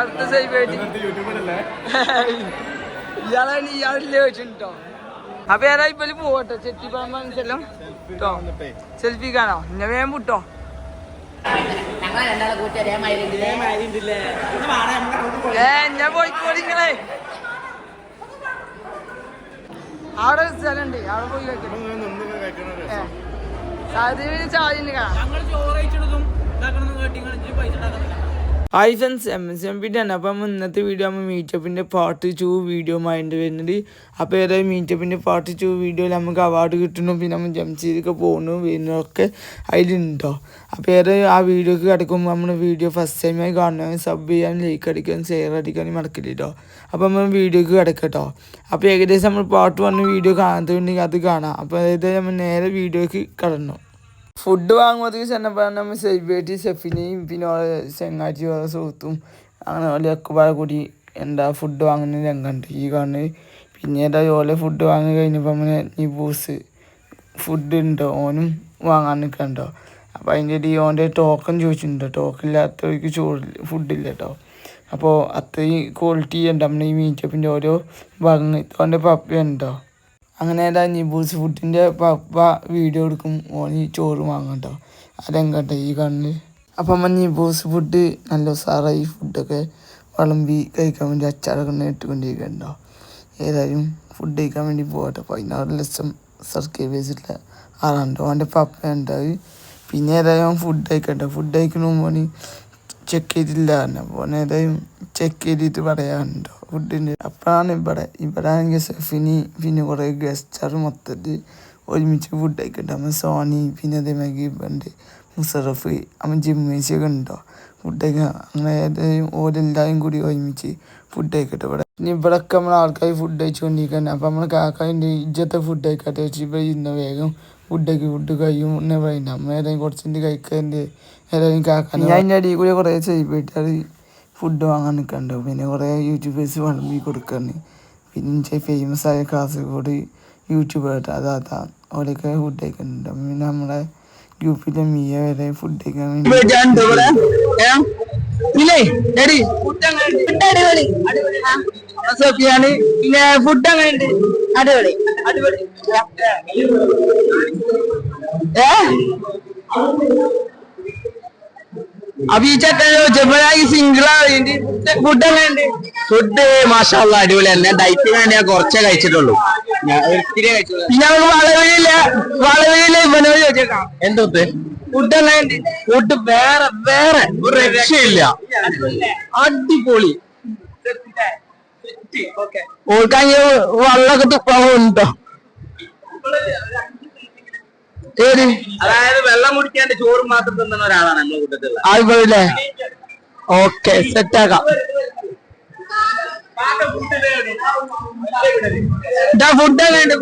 അടുത്ത സൈഡ് ആയിട്ട്. ഇയാളാണ് ഇയാളില്ലേ വെച്ചിട്ടോ അപ്പൊ ഏതാ ഇപ്പൊ പോവട്ടെ ചെട്ടിപ്പാമ്പ മനസ്സിലോ കേട്ടോ സെൽഫി കാണോ. ഞാൻ വേഗം വിട്ടോ. ഏ ഞാൻ പോയിക്കോളി നിങ്ങളെ. അവിടെ സ്ഥലമുണ്ട് അവിടെ പോയി കഴിക്കണം സാധ്യത ചായ കാണാം hi friends M S M പിന്റെ ആണ്. അപ്പം ഇന്നത്തെ വീഡിയോ നമ്മൾ മീറ്റപ്പിന്റെ പാർട്ട് ടു വീഡിയോ ആയിട്ട് വരുന്നത് അപ്പോൾ ഏതായാലും മീറ്റപ്പിന്റെ പാർട്ട് ടു വീഡിയോയിൽ നമുക്ക് അവാർഡ് കിട്ടണം പിന്നെ നമ്മൾ ജംഷീദൊക്കെ പോകുന്നു വരുന്നതൊക്കെ അതിലുണ്ടോ. അപ്പോൾ ഏതായാലും ആ വീഡിയോക്ക് കിടക്കുമ്പോൾ നമ്മൾ വീഡിയോ ഫസ്റ്റ് ടൈമായി കാണണം സബ് ചെയ്യാനും ലൈക്ക് അടിക്കാനും ഷെയർ അടിക്കാനും മടക്കില്ല കേട്ടോ അപ്പോൾ നമ്മൾ വീഡിയോക്ക് കിടക്കട്ടോ അപ്പോൾ ഏകദേശം നമ്മൾ പാർട്ട് വൺ വീഡിയോ കാണാത്തതുണ്ടെങ്കിൽ അത് കാണാം. അപ്പോൾ അതായത് നമ്മൾ നേരെ വീഡിയോക്ക് കടന്നു. ഫുഡ് വാങ്ങുമ്പോഴത്തേക്ക് ചെന്നപ്പോൾ നമ്മൾ സെലിബ്രിറ്റി ഷെഫിനെയും പിന്നെ ഓരോ ചെങ്ങാച്ചി ഓരോ സുഹൃത്തും അങ്ങനെ ഓരോ പാടെ കൂടി എന്താ ഫുഡ് വാങ്ങുന്ന രംഗമുണ്ട് ഈ കാണുന്നത് പിന്നെ ഏതാ ഓലെ ഫുഡ് വാങ്ങി കഴിഞ്ഞപ്പോൾ അങ്ങനെ നീ ബൂസ് ഫുഡ് ഉണ്ടോ ഓനും വാങ്ങാൻ നിൽക്കണ്ടോ അപ്പോൾ അതിന്റെ ഇടയിൽ ഓന്റെ ടോക്കൺ ചോദിച്ചിട്ടുണ്ട് ടോക്കൺ ഇല്ലാത്തവർക്ക് ചോറ് ഫുഡില്ല കേട്ടോ അപ്പോൾ അത്രയും ക്വാളിറ്റി ഉണ്ട് നമ്മുടെ ഈ മീറ്റപ്പിന്റെ ഓരോ ഭാഗങ്ങൾ. ഓന്റെ പപ്പയുണ്ടോ അങ്ങനെ നിബൂസ് ഫുഡിന്റെ പപ്പ വീഡിയോ എടുക്കും. ഓന് ചോറ് വാങ്ങട്ടോ. അതെങ്കട്ടെ ഈ കണ്ണ് അപ്പം അമ്മ നിബൂസ് ഫുഡ് നല്ല ഉസാറായി. ഫുഡൊക്കെ വിളമ്പി കഴിക്കാൻ വേണ്ടി അച്ചാറൊക്കെ ഇട്ടുകൊണ്ടിരിക്കണ്ടോ ഏതായാലും ഫുഡ് കഴിക്കാൻ വേണ്ടി പോകട്ടെ. പതിനാറ് ലക്ഷം സബ്സ്ക്രൈബേഴ്സില്ല ആളാണ്ടോ അവന്റെ പപ്പ ഉണ്ടായി പിന്നെ ഏതായാലും ഫുഡ് കഴിക്കട്ടെ. ഫുഡ് കഴിക്കണ മുമ്പ് ചെക്ക് ചെയ്തില്ല. അപ്പോൾ ഏതായാലും ചെക്ക് ചെയ്തിട്ട് പറയാനുണ്ടോ. ഫുഡിന്റെ അപ്പോഴാണ് ഇവിടെ ഇവിടെ സെഫിനി പിന്നെ കുറേ ഗസ്റ്റാർ മൊത്തത്തിൽ ഒരുമിച്ച് ഫുഡ് കഴിക്കട്ടെ അമ്മ സോണി പിന്നെ അതേമാതിരി ഉണ്ട് മുസറഫ് അമ്മ ജിമ്മേശിയൊക്കെ ഉണ്ടോ? ഫുഡ് അങ്ങനെ ഏതായാലും ഓരെല്ലാവരും കൂടി ഒരുമിച്ച് ഫുഡ് കഴിക്കട്ടെ ഇവിടെ. ഇനി ഇവിടെയൊക്കെ നമ്മൾ ആൾക്കാർ ഫുഡ് കഴിച്ചുകൊണ്ടിരിക്കുന്നത് അപ്പം നമ്മൾ കാക്കാന്റെ ഇജ്ജത്തെ ഫുഡ് കഴിക്കാത്ത വെച്ച് ഇപ്പോൾ ഇന്ന് വേഗം ഫുഡ് കഴിക്കും ഫുഡ് കഴിയും. എന്നെ പറയുന്ന അമ്മ ഏതായാലും കുറച്ചിട്ട് കഴിക്കാന്റെ ഏതായാലും കാക്കാൻ ഞാൻ അതിന്റെ അടിയിൽ കൂടി കുറേ സെലിബ്രിറ്റികൾ ഫുഡ് വാങ്ങാൻ നിൽക്കണ്ടോ. പിന്നെ കുറേ യൂട്യൂബേഴ്സ് വിളമ്പി കൊടുക്കാണ് പിന്നെ ഫേമസ് ആയ കാസർഗോഡ് യൂട്യൂബർ അതാ അതാ. ഓരൊക്കെ ഫുഡ് കഴിക്കുന്നുണ്ട് പിന്നെ നമ്മുടെ ഗ്രൂപ്പിലെ മിയ വരെ ഫുഡ് കഴിക്കാൻ വേണ്ടി ഫുഡ് അങ്ങനെ അടിപൊളി. അടിപൊളി. ഏ? അഭിചക്ക ചെമ്പനായി സിംഗിളാണ് ഫുഡ് എങ്ങനെയുണ്ട് ഫുഡ് മാഷാള്ള അടിപൊളി തന്നെ. ഡയറ്റിന് വേണ്ടി ഞാൻ കുറച്ചേ കഴിച്ചിട്ടുള്ളൂ. പിന്നെ നമുക്ക് വളവിലില്ല വളവിലില്ല ഇവനോട് ചോദിച്ചേക്കാം എന്തോ ഫുഡ് എങ്ങനെയുണ്ട് ഫുഡ് വേറെ വേറെ. ഒരു രക്ഷയില്ല. അടിപൊളി. ഓൾക്കാണെങ്കിൽ വെള്ളമൊക്കെ തുപ്പാവുണ്ടോ ഏത്? അതായത് വെള്ളം കുടിക്കാണ്ട് ചോറ് മാത്രം തിന്നുന്ന ഒരാളാണ് നമ്മുടെ കൂട്ടത്തിലുള്ള. ആയിപ്പോയില്ലേ ഓക്കെ സെറ്റാക്കാം. ഫുഡ് എങ്ങനെയുണ്ട്?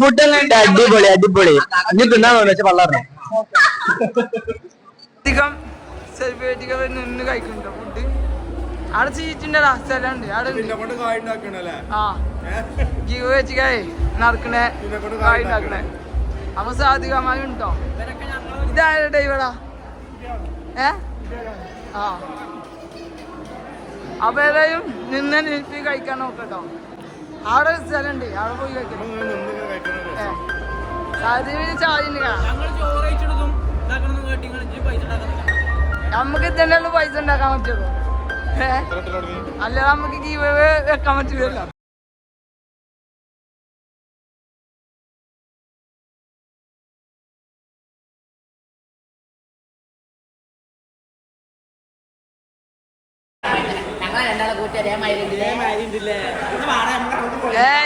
ഫുഡ് എങ്ങനെയുണ്ട്? അടിപൊളി അടിപൊളി. ഇനി തിന്നാന്ന് വെച്ചാൽ വെള്ളം അധികം സെലിബ്രിറ്റികൾ നിന്ന് കഴിക്കുന്നുണ്ടോ ഫുഡ് അവിടെ സീറ്റുണ്ടടാ സ്ഥലമുണ്ട് അവിടെ ആ. ജീവ വെച്ച് കായ് നടക്കണേ കായ് ഉണ്ടാക്കണേ. അപ്പൊ സാധികമായി ഉണ്ടോ? ഇതായ ഡൈവടാ ഏ? ആ. അപ്പൊ ഏതായാലും നിന്ന് നിൽപ്പി കഴിക്കാൻ നോക്കട്ടോ. അവിടെ ഒരു സ്ഥലമുണ്ട്. അവിടെ പോയി കഴിക്കണം സാധ്യത ചായ നമുക്ക് ഇതന്നെ ഉള്ളു പൈസ ഉണ്ടാക്കാൻ പറ്റുള്ളൂ. അല്ല നമുക്ക് ഗീവ് വെക്കാൻ പറ്റില്ലല്ലോ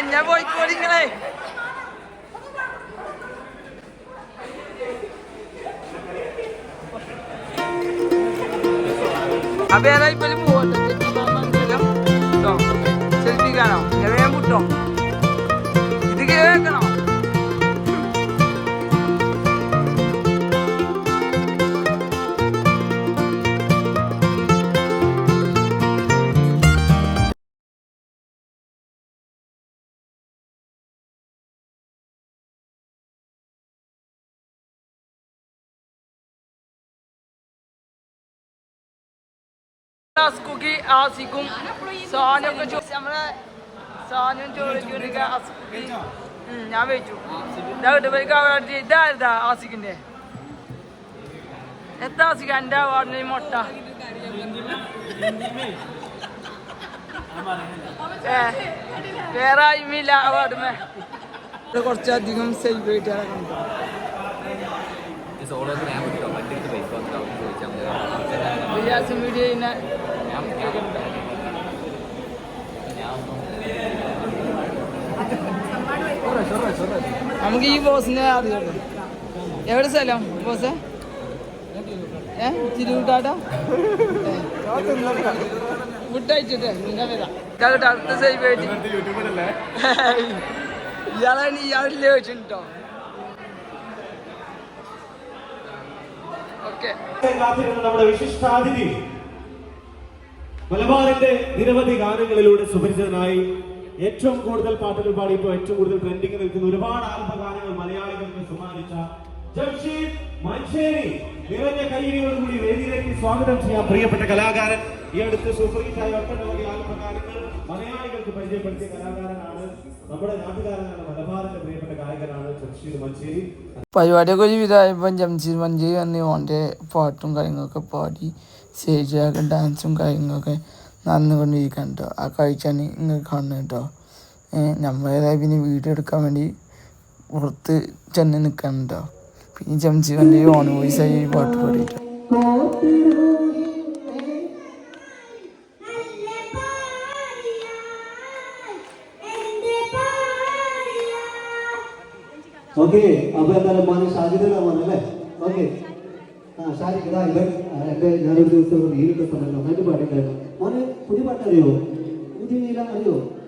ഞാൻ പോയിക്കോളി നിങ്ങളെ. അപ്പൊ ഏതാ അസ്കുക്കി ആസിക്കും സാനൊക്കെ നമ്മളെ സാനും ചോദിച്ചു അസ്കുക്കി ഞാൻ വെച്ചു. ഇതാ കിട്ടുമ്പോഴേക്ക് ഇതായിരുതാ ആസിക്കിന്റെ? എത്ര ആസിക്ക? എന്റെ വാർഡിന് മുട്ട. വേറെ ആയിമില്ല അവാർഡുമേ കുറച്ചധികം സെലിബ്രേറ്റ് കണ്ടു. വീഡിയോ ചെയ്യുന്ന നമുക്ക് ഈ ബോസിനെ അറിയുള്ളൂ എവിടെ സ്ഥലം ബോസ്? ഏ തിരുവിട്ടാട്ടാ വിട്ടയച്ചിട്ടേ പിന്നെ വരാം. അടുത്ത സെലിബ്രേറ്റ് യൂട്യൂബിലല്ലേ ഇയാളാണ് ഇയാളില്ലേ വെച്ചിട്ടോ നമ്മുടെ വിശിഷ്ടാതിഥി. മലബാറിന്റെ നിരവധി ഗാനങ്ങളിലൂടെ സുപരിചിതനായി ഏറ്റവും കൂടുതൽ പാട്ടുകൾ പാടി പാടിയപ്പോൾ ഏറ്റവും കൂടുതൽ ട്രെൻഡിങ് നിൽക്കുന്ന ഒരുപാട് ആൽബ ഗാനങ്ങൾ മലയാളികൾക്ക് സമ്മാനിച്ച ജംഷീദ് മഞ്ചേരി. നിറഞ്ഞ കൈയിടിയോടുകൂടി വേദിയിലേക്ക് സ്വാഗതം ചെയ്യാൻ പ്രിയപ്പെട്ട കലാകാരൻ ഈ അടുത്ത് സൂപ്പർ ഹിറ്റായ ഒട്ടനവധി ആൽബ ഗാനങ്ങൾ മലയാളികൾക്ക് പരിചയപ്പെടുത്തിയ കലാകാരനാണ് നമ്മുടെ നാട്ടുകാരനാണ് മലബാറിന്റെ പ്രിയപ്പെട്ട ഗായകനാണ് ജംഷീദ് മഞ്ചേരി. പരിപാടിയൊക്കെ ഒരു വിധമായപ്പം ജംഷീദ് മഞ്ചേരി വന്ന് ഓന്റെ പാട്ടും കാര്യങ്ങളൊക്കെ പാടി സ്റ്റേജിലൊക്കെ ഡാൻസും കാര്യങ്ങളൊക്കെ നടന്നുകൊണ്ടിരിക്കാൻ കേട്ടോ ആ കാഴ്ചയാണ് ഇങ്ങനെ കാണുന്നത് കേട്ടോ നമ്മളേതായി പിന്നെ വീഡിയോ എടുക്കാൻ വേണ്ടി പുറത്ത് ചെന്ന് നിൽക്കണം കേട്ടോ പിന്നെ മഞ്ചേരി ഓൺ വോയിസ് ആയി പാട്ട് പാടിയിട്ട്. ഓക്കെ അപ്പൊ എന്തായാലും മോനെ ഷാജിദാണ് അല്ലേ? ഓക്കെ. ആ ഷാജി ഇതാ ഇവൻ ആ, എന്റെ ഞാനൊരു ദിവസം ഒരു നന്നായിട്ട് സമയം നന്നായിട്ട് പാടിണ്ടായിരുന്നു മോനെ പുതിയ പാട്ട് അറിയോ പുതിയ നീല അറിയോ അടിപൊളിയായിട്ട്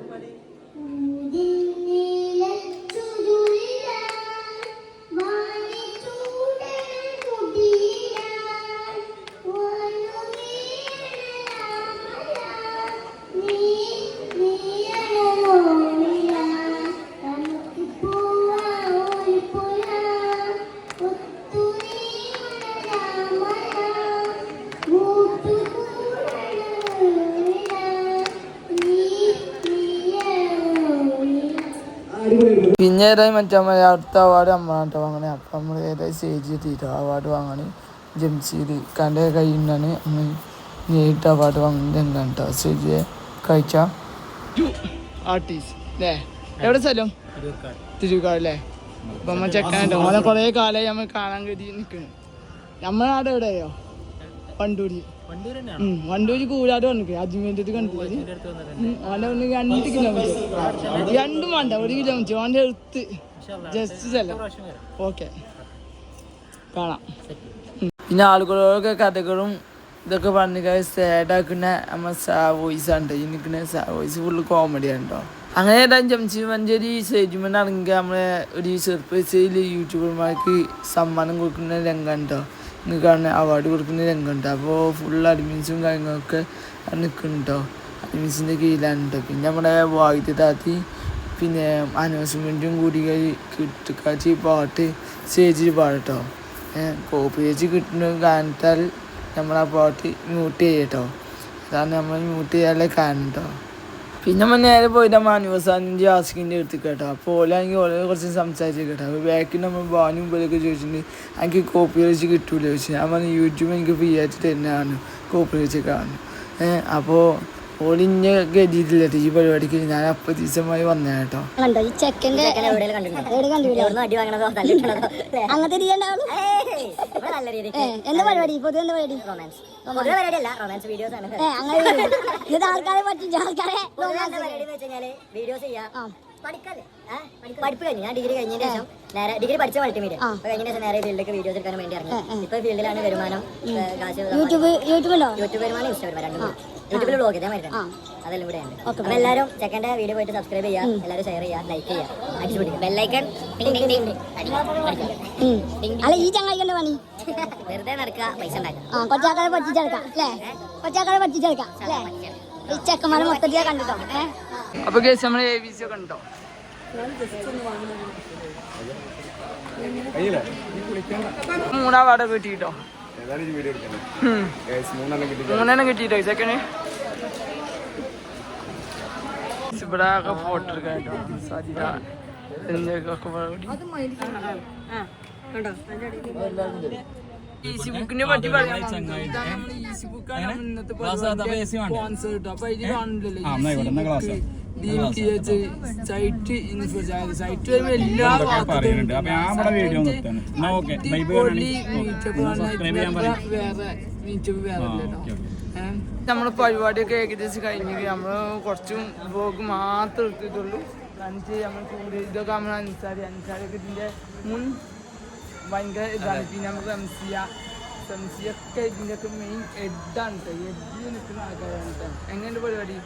പിന്നെ ഏതായി മറ്റേ അടുത്ത അവാർഡ് നമ്മളാണ് കേട്ടോ അങ്ങനെ അപ്പം നമ്മൾ ഏതായി സ്റ്റേജ് എത്തിയിട്ടോ. അവാർഡ് വാങ്ങണി ജംഷീദ് കന്റെ കയ്യിൽ നിന്നാണ് നമ്മൾ നേരിട്ട് അവാർഡ് വാങ്ങുന്നത് എന്താണ് കേട്ടോ സ്റ്റേജ് കഴിച്ച? ആർട്ടിസ്റ്റ് എവിടെ സ്ഥലം? തിരുവിക്കാട് അല്ലേ അപ്പം നമ്മൾ ചെക്കാനുണ്ടോ കുറേ കാലമായി നമ്മൾ കാണാൻ കരുതി നിൽക്കുന്നു നമ്മളാടെ എവിടെയോ? വണ്ടൂര് ഉം, വണ്ടൂര് കൂടാതെ വന്നിട്ട് അജ്മീന്റെ കണ്ടില്ലേ? അവന്റെ ഒന്ന് രണ്ട് കിലോമീറ്റർ രണ്ടും വേണ്ട ഒരു കിലോമീറ്റർ അവന്റെ എടുത്ത് ജസ്റ്റ് സ്ഥലം ഓക്കെ കാണാം. ഇനി പിന്നെ ആളുകളൊക്കെ കഥകളും ഇതൊക്കെ പറഞ്ഞ സാഡാക്കുന്ന നമ്മ സാ വോയിസ് ആണ് ഈ നിൽക്കുന്ന സാ വോയിസ് ഫുള്ള് കോമഡി ആണ് കേട്ടോ അങ്ങനെ ഏതായാലും ജംഷി മഞ്ചേരി സ്റ്റേജ്മെന്റ് ആണെങ്കിൽ നമ്മളെ ഒരു സർപ്രൈസിൽ യൂട്യൂബർമാർക്ക് സമ്മാനം കൊടുക്കുന്ന രംഗം കേട്ടോ കാണുന്ന അവാർഡ് കൊടുക്കുന്ന രംഗം ഉണ്ട് അപ്പോൾ ഫുൾ അഡ്മിൻസും കാര്യങ്ങളൊക്കെ നിൽക്കുന്നുണ്ടോ അഡ്മിൻസിന്റെ കീഴിലാണ് കേട്ടോ പിന്നെ നമ്മുടെ വായിദ്യ താത്തി പിന്നെ അനൗൺസ്മെന്റും കൂടി കിട്ടുകാച്ചി പാട്ട് സ്റ്റേജിൽ പാടട്ടോ കോപ്പി ചേച്ചി കിട്ടുന്ന കാരണത്താൽ നമ്മൾ ആ പാട്ട് മ്യൂട്ട് ചെയ്യട്ടോ അതാണ് നമ്മൾ മ്യൂട്ട് ചെയ്യാനുള്ള കാരണം കേട്ടോ പിന്നെ നമ്മൾ നേരെ പോയിട്ട് നമ്മൾ അനിവസാനിന്റെ ആസ്കിന്റെ അടുത്ത് കേട്ടോ. അപ്പോൾ ഓലാണെങ്കിൽ ഓലെ കുറച്ച് സംസാരിച്ച് കേട്ടോ. അപ്പോൾ ബാക്കിൽ നമ്മൾ ബാനും പോലെയൊക്കെ ചോദിച്ചിട്ടുണ്ട് എനിക്ക് കോപ്പി വെച്ച് കിട്ടൂല ചോദിച്ചു. ഞാൻ പറഞ്ഞു യൂട്യൂബ് എനിക്ക് ഫ്രീ ആയിട്ട് തന്നെയാണ് കോപ്പി വെച്ച് കാണും. അപ്പോൾ ഓളിഞ്ഞ ഗതിയില്ല ഈ പരിപാടിക്ക് ഞാൻ അപ്പൊ ദിവസമായി വന്നേ കേട്ടോ. അങ്ങനത്തെ എന്താ പരിപാടി? പൊതുവെ എന്താ പരിപാടി? റൊമാൻസ് റൊമാൻസ് വീഡിയോസ് ആണ്. ഏ അങ്ങനെ ആൾക്കാരെ പറ്റിച്ച ആൾക്കാരെ വീഡിയോസ് ചെയ്യാം. പഠിപ്പ് കഴിഞ്ഞു. ഞാൻ ഡിഗ്രി കഴിഞ്ഞതിന് ശേഷം നേരെ ഡിഗ്രി പഠിച്ച മൾട്ടിമീഡിയ കഴിഞ്ഞ ശേഷം നേരെ ഫീൽഡിലേക്ക് വീഡിയോസ് എടുക്കാൻ വേണ്ടി ഇറങ്ങി. ഇപ്പൊ ഫീൽഡിലാണ് വരുമാനം യൂട്യൂബ് യൂട്യൂബ് യൂട്യൂബ് വരുമാനം ഇൻസ്റ്റാ വരുമാനം രണ്ടും യൂട്യൂബിൽ ബ്ലോഗ് ഇതേ മാതിരി. അതെല്ലാം ഇവിടെ അപ്പൊ എല്ലാവരും ചെക്കന്റെ വീഡിയോ പോയിട്ട് സബ്സ്ക്രൈബ് ചെയ്യുക. എല്ലാവരും ഷെയർ ചെയ്യുക ലൈക്ക് ചെയ്യുക. അടിച്ചു പിടിക്കുക ബെല്ലൈക്കൺ. അല്ല ഈ ചങ്ങായിക്കല്ലേ പണി? വെറുതെ നടക്കുക പൈസ ഉണ്ടാക്കുക. ആ കൊച്ചാക്കാരെ പറ്റിച്ചെടുക്കാം അല്ലേ? കൊച്ചാക്കാരെ പറ്റിച്ചെടുക്കാം അല്ലേ? ഈ ചെക്കന്മാരെ മൊത്തത്തിലാ കണ്ടിട്ടോ ഏ? അപ്പോൾ കേസ് നമ്മൾ എ ബി സി ഒക്കെ ഉണ്ടോ മൂന്നാം വാടക കിട്ടിട്ടോ മൂന്നെണ്ണം കിട്ടി സെക്കൻഡ് ഇവിടെ ഫോട്ടോ എടുക്കാട്ടോ. സാധ്യത. എന്തൊക്കെ ഈസി ബുക്കിനെ പറ്റി നമ്മൾ ഈസി ബുക്കാണ് ഇന്നത്തെ സ്പോൺസർ കിട്ടും അപ്പൊ ഇത് കാണില്ലല്ലോ സൈറ്റ് എല്ലാ പറയുന്നുണ്ട്. അപ്പൊ ഞാൻ ഇവിടെ വീഡിയോ. എന്നാ ഓക്കേ. വേറെ മീറ്റപ്പ് വേറെ? നമ്മളെ പരിപാടിയൊക്കെ ഏകദേശം കഴിഞ്ഞു നമ്മൾ കുറച്ചും ബ്ലോഗ് മാത്രം എടുത്തിട്ടുള്ളൂ. അഞ്ച് നമ്മൾ കൂടുതൽ ഇതൊക്കെ നമ്മൾ അൻസാരി അൻസാരിയൊക്കെ ഇതിന്റെ മുൻ ഭയങ്കര ഇതാണ്. പിന്നെ നമുക്ക് സംസിയ സംസിയൊക്കെ ഇതിന്റെ ഒക്കെ മെയിൻ ഹെഡാണ് കേട്ടോ എഡ് നിൽക്കുന്ന ആൾക്കാരാണ് കേട്ടോ എങ്ങനെയുണ്ട് പരിപാടി?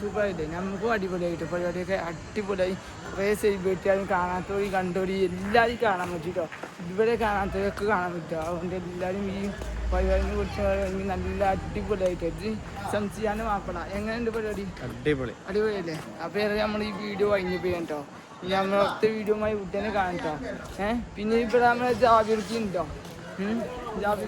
സൂപ്പറായിട്ട് നമുക്കും അടിപൊളിയായിട്ട് പരിപാടിയൊക്കെ അടിപൊളിയായി കുറേ സെലിബ്രിറ്റിയാലും കാണാത്തവരി കണ്ടവരി എല്ലാവരും കാണാൻ പറ്റും കേട്ടോ ഇതുവരെ കാണാത്തവരൊക്കെ കാണാൻ പറ്റും. അതുകൊണ്ട് എല്ലാവരും ഈ പരിപാടിനെ കുറിച്ച് പറയുകയാണെങ്കിൽ നല്ല അടിപൊളിയായിട്ട് ഇത് സംശയാനും മാപ്പണ എങ്ങനെയുണ്ട് പരിപാടി? അടിപൊളി. അടിപൊളിയല്ലേ? അപ്പോൾ ഏറെ നമ്മൾ ഈ വീഡിയോ കഴിഞ്ഞു പോയാൻ കേട്ടോ ഇനി ഒറ്റ വീഡിയോമായി കുട്ടിയെ കാണട്ടോ ഏഹ് പിന്നെ ഇവിടെ നമ്മളെ ജാബിർക്ക് ഉണ്ടോ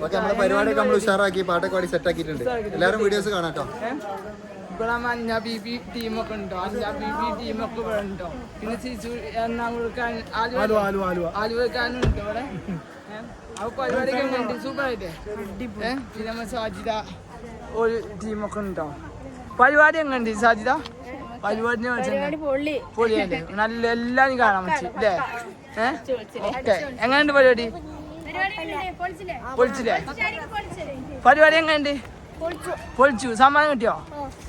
ഓക്കെ നമ്മുടെ പരിപാടിയൊക്കെ നമ്മൾ ഉഷാറാക്കി പാട്ടൊക്കെ പാടി സെറ്റ് ആക്കിയിട്ടുണ്ട്. എല്ലാവരും വീഡിയോസ് കാണാം കേട്ടോ ഇവിടെ അഞ്ഞ ബി ബി ടീമൊക്കെ ഉണ്ടോ? അഞ്ഞ ബി ബി ടീമൊക്കെ ഇവിടെ ഉണ്ടോ? പിന്നെ സിസു എറണാകുളത്ത് ആലുവക്കാനും ഉണ്ട് ഇവിടെ? അപ്പൊ പരിപാടിയൊക്കെ എങ്ങനെയുണ്ട്? സൂപ്പറായില്ലേ പിന്നെ സാജിത ഒരു ടീമൊക്കെ ഉണ്ടോ? പരിപാടി എങ്ങനെയുണ്ട് സാജിത പരിപാടിനെ പൊളി. പൊളിയല്ലേ? നല്ല എല്ലാരും കാണാൻ പറ്റി അല്ലേ ഏഹ് ഓക്കെ. എങ്ങനെയുണ്ട് പരിപാടി? പൊളിച്ചില്ലേ? പരിപാടി എങ്ങനെയുണ്ട്? പൊളിച്ചു. സമ്മാനം കിട്ടിയോ?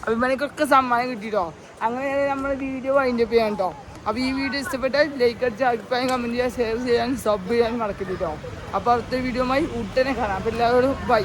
അഭിമാനിക്കൊക്കെ സമ്മാനം കിട്ടിട്ടോ? അങ്ങനെ നമ്മുടെ വീഡിയോ വൈൻഡ് അപ്പ് ചെയ്യാൻ കേട്ടോ അപ്പൊ ഈ വീഡിയോ ഇഷ്ടപ്പെട്ടാൽ ലൈക്ക് അടിച്ച് അഭിപ്രായം കമന്റ് ചെയ്യാൻ ഷെയർ ചെയ്യാൻ സബ് ചെയ്യാൻ മറക്കരുത് കേട്ടോ അപ്പൊ അടുത്ത വീഡിയോമായി ഉടനെ കാണാം. അപ്പൊ എല്ലാവരോടും ബൈ